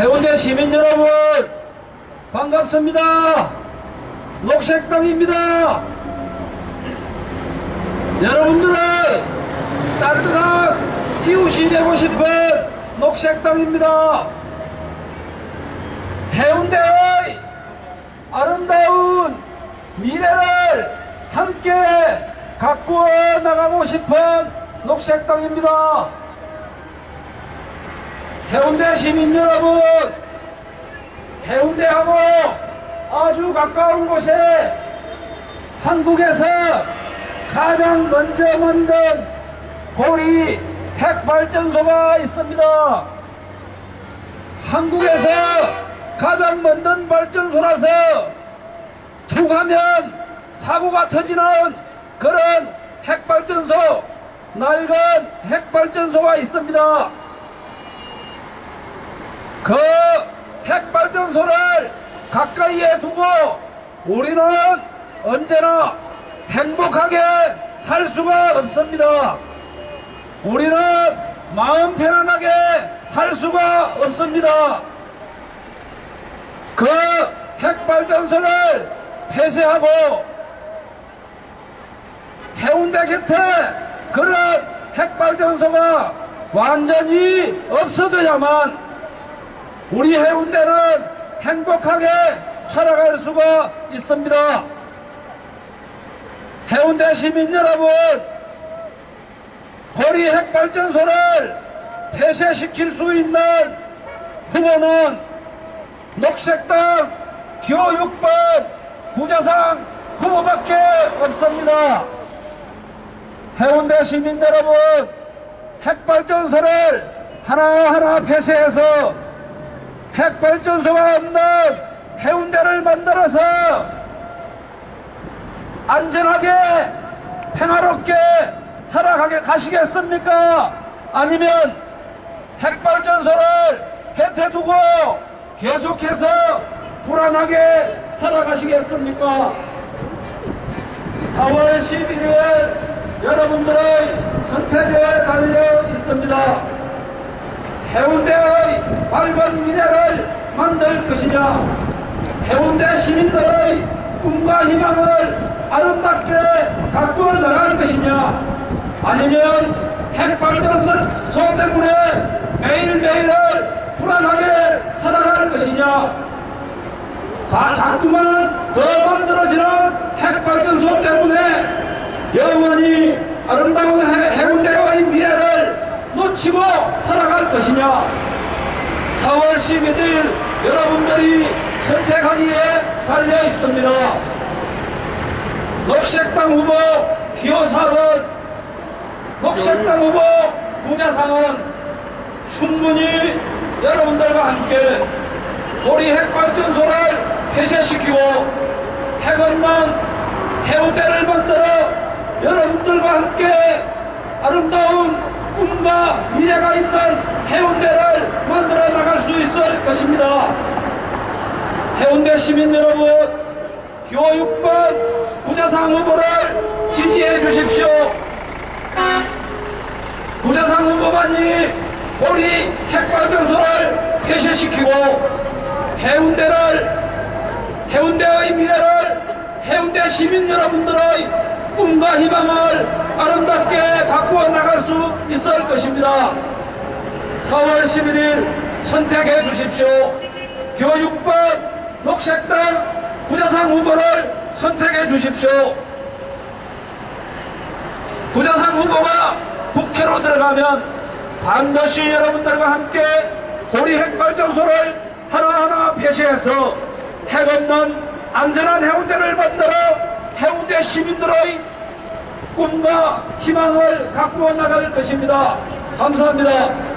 해운대 시민 여러분 반갑습니다. 녹색당입니다. 여러분들의 따뜻한 이웃이 되고 싶은 녹색당입니다. 해운대의 아름다운 미래를 함께 가꾸어 나가고 싶은 녹색당입니다. 해운대 시민 여러분, 해운대하고 아주 가까운 곳에 한국에서 가장 먼저 만든 고리 핵발전소가 있습니다. 한국에서 가장 먼저 발전소라서 툭 하면 사고가 터지는 그런 핵발전소, 낡은 핵발전소가 있습니다. 그 핵발전소를 가까이에 두고 우리는 언제나 행복하게 살 수가 없습니다. 우리는 마음 편안하게 살 수가 없습니다. 그 핵발전소를 폐쇄하고 해운대 곁에 그런 핵발전소가 완전히 없어져야만 우리 해운대는 행복하게 살아갈 수가 있습니다. 해운대 시민 여러분, 고리 핵발전소를 폐쇄시킬 수 있는 후보는 녹색당 교육법 부자상 후보밖에 없습니다. 해운대 시민 여러분, 핵발전소를 하나하나 폐쇄해서 핵발전소가 없는 해운대를 만들어서 안전하게 평화롭게 살아가게 가시겠습니까? 아니면 핵발전소를 곁에 두고 계속해서 불안하게 살아가시겠습니까? 4월 11일 여러분들의 선택에 달려 있습니다. 해운대의 밝은 미래를 만들 것이냐? 해운대 시민들의 꿈과 희망을 아름답게 가꾸어 나갈 것이냐? 아니면 핵발전소 때문에 매일매일을 불안하게 살아갈 것이냐? 다 자꾸만 더 만들어지는 핵발전소 때문에 영원히 아름다운 해- 해운대의 미래를 놓 치고 살아갈 것이냐 4월 11일 여러분들이 선택하기에 달려 있습니다. 녹색당 후보 기호 4번 녹색당 후보 부자상은 충분히 여러분들과 함께 고리 핵발전소를 폐쇄시키고 핵 없는 해운대를 만들어 여러분들과 함께 아름다운 꿈과 미래가 있는 해운대를 만들어 나갈 수 있을 것입니다. 해운대 시민 여러분, 교육번 부자상 후보를 지지해 주십시오. 부자상 후보만이 고리 핵발전소를 폐쇄시키고 해운대를 해운대의 미래를 해운대 시민 여러분들의 꿈과 희망을 아름답게 가꾸어 수 것입니다. 4월 11일 선택해 주십시오. 교육법 녹색당 부자상 후보를 선택해 주십시오. 부자상 후보가 국회로 들어가면 반드시 여러분들과 함께 고리 핵발전소를 하나하나 폐쇄해서 핵 없는 안전한 해운대를 만들어 해운대 시민들의 꿈과 희망을 가꾸어 나갈 것입니다. 감사합니다.